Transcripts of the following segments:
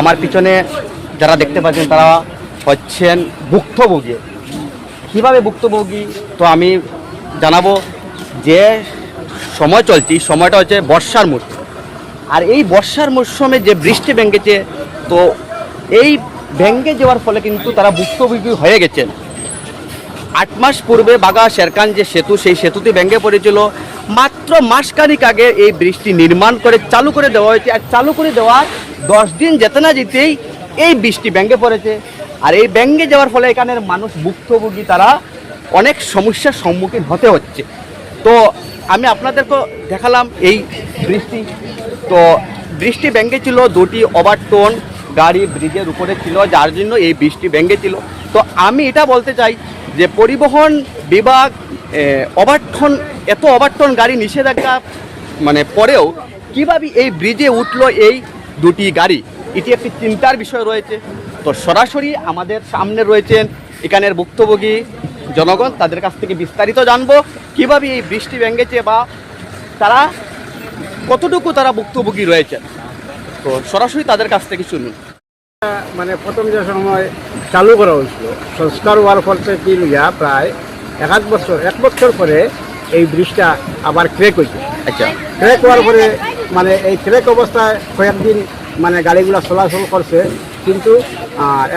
আমার পিছনে যারা দেখতে পাচ্ছেন তারা হচ্ছেন ভুক্তভোগী। কীভাবে ভুক্তভোগী? তো আমি জানাব যে সময় চলছি সময়টা হচ্ছে বর্ষার মরশুম। আর এই বর্ষার মরশুমে যে বৃষ্টি ভেঙেছে, তো এই ভেঙে যাওয়ার ফলে কিন্তু তারা ভুক্তভোগী হয়ে গেছেন। আট মাস পূর্বে বাগা শেরকান যে সেতু, সেই সেতুটি ভেঙে পড়েছিল। মাত্র মাসখানিক আগে এই বৃষ্টি নির্মাণ করে চালু করে দেওয়া হয়েছে। আর চালু করে দেওয়ার দশ দিন যেতে না যেতেই এই বৃষ্টি ভেঙে পড়েছে। আর এই ভেঙে যাওয়ার ফলে এখানের মানুষ ভুক্তভোগী, তারা অনেক সমস্যার সম্মুখীন হতে হচ্ছে। তো আমি আপনাদেরকে দেখালাম এই বৃষ্টি তো বৃষ্টি ব্যাঙ্গে ছিল দুটি ওভারটোন গাড়ি ব্রিজের উপরে ছিল, যার জন্য এই বৃষ্টি ব্যাঙ্গে ছিল তো আমি এটা বলতে চাই যে পরিবহন বিভাগ ওভারটন এত ওভারটন গাড়ি নিষেধাজ্ঞা মানে পরেও কীভাবে এই ব্রিজে উঠল এই দুটি গাড়ি? এটি একটি চিন্তার বিষয় রয়েছে। তো সরাসরি আমাদের সামনে রয়েছেন এখানের ভুক্তভোগী জনগণ, তাদের কাছ থেকে বিস্তারিত জানব কীভাবে এই বৃষ্টি ভেঙেছে বা তারা কতটুকু তারা ভুক্তভোগী রয়েছেন। তো সরাসরি তাদের কাছ থেকে শুনুন। মানে প্রথম যে সময় চালু করা হয়েছিল সংস্কার হওয়ার ফল কি লইয়া প্রায় এক আধ বছর এক বছর পরে এই ব্রিজটা আবার ক্রেক হয়েছে। আচ্ছা। ক্রেক হওয়ার পরে মানে এই ক্রেক অবস্থায় কয়েকদিন মানে গাড়িগুলো চলাচল করছে কিন্তু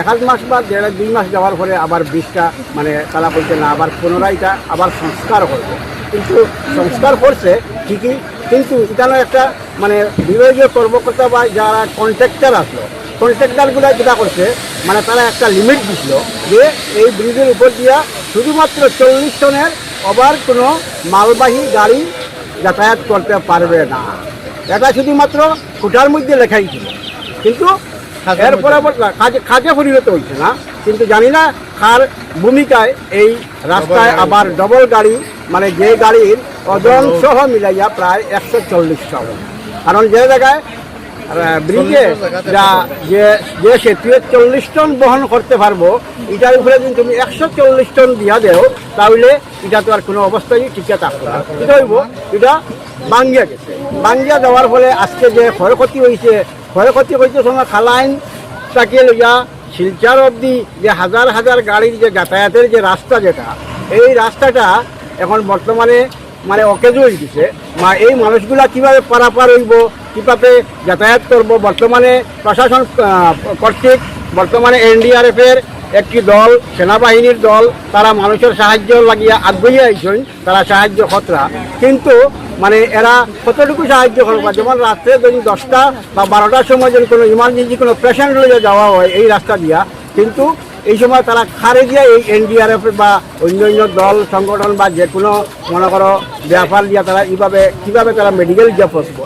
এক আধ মাস বা দেড় দুই মাস যাওয়ার পরে আবার ব্রিজটা মানে তারা বলছে না আবার পুনরায় এটা আবার সংস্কার করবে কিন্তু সংস্কার করছে ঠিকই কিন্তু এখানে একটা মানে বিভাগীয় কর্মকর্তা বা যারা কন্ট্রাক্টর আসলো কন্ট্রাক্টারগুলো যেটা করছে মানে তারা একটা লিমিট দিছিল যে এই ব্রিজের উপর দিয়া শুধুমাত্র চল্লিশ টনের ওভার কোনো মালবাহী গাড়ি যাতায়াত করতে পারবে না। এটা শুধুমাত্র কোটার মধ্যে লেখাই ছিল। কিন্তু এর পরবর্তী কাজে কাজে পরিণত হয়েছে না। কিন্তু জানি না কার ভূমিকায় এই রাস্তায় আবার ডবল গাড়ি মানে যে গাড়ির ওজন সহ মিলাইয়া প্রায় একশো চল্লিশ টন কারণ যে জায়গায় ব্রিজে যা যে যে সেতু চল্লিশ টন বহন করতে পারব, এটার উপরে যদি তুমি একশো চল্লিশ টন দিয়া দেও, তাহলে এটা তো আর কোনো অবস্থায় টিকে থাকবে না। এটা হইব? এটা বাঙ্গিয়া গেছে। বাঙ্গিয়া যাওয়ার ফলে আজকে যে ক্ষয়ক্ষতি হয়েছে ক্ষয়ক্ষতি হয়েছে সময় খালাইন তাকে লইয়া শিলচার অবধি যে হাজার হাজার গাড়ির যে যাতায়াতের যে রাস্তা যেটা, এই রাস্তাটা এখন বর্তমানে মানে অকেজ হয়ে গেছে। এই মানুষগুলা কীভাবে পারাপার হইব? কীভাবে যাতায়াত করব? বর্তমানে প্রশাসন কর্তৃক বর্তমানে এনডিআরএফের একটি দল, সেনাবাহিনীর দল, তারা মানুষের সাহায্য লাগিয়া আগ্রহী আইসেন তারা সাহায্য খতরা। কিন্তু মানে এরা কতটুকু সাহায্য করবা? যেমন রাত্রে যদি দশটা বা বারোটার সময় যদি কোনো ইমার্জেন্সি কোনো পেশেন্ট লইয়া যাওয়া হয় এই রাস্তা দিয়া, কিন্তু এই সময় তারা খারে দিয়ে এই এনডিআরএফ বা অন্য অন্য দল, সংগঠন বা যে কোনো মনে করো, ব্যাপার দিয়া তারা এইভাবে, কীভাবে তারা মেডিকেল গিয়ে পৌঁছবো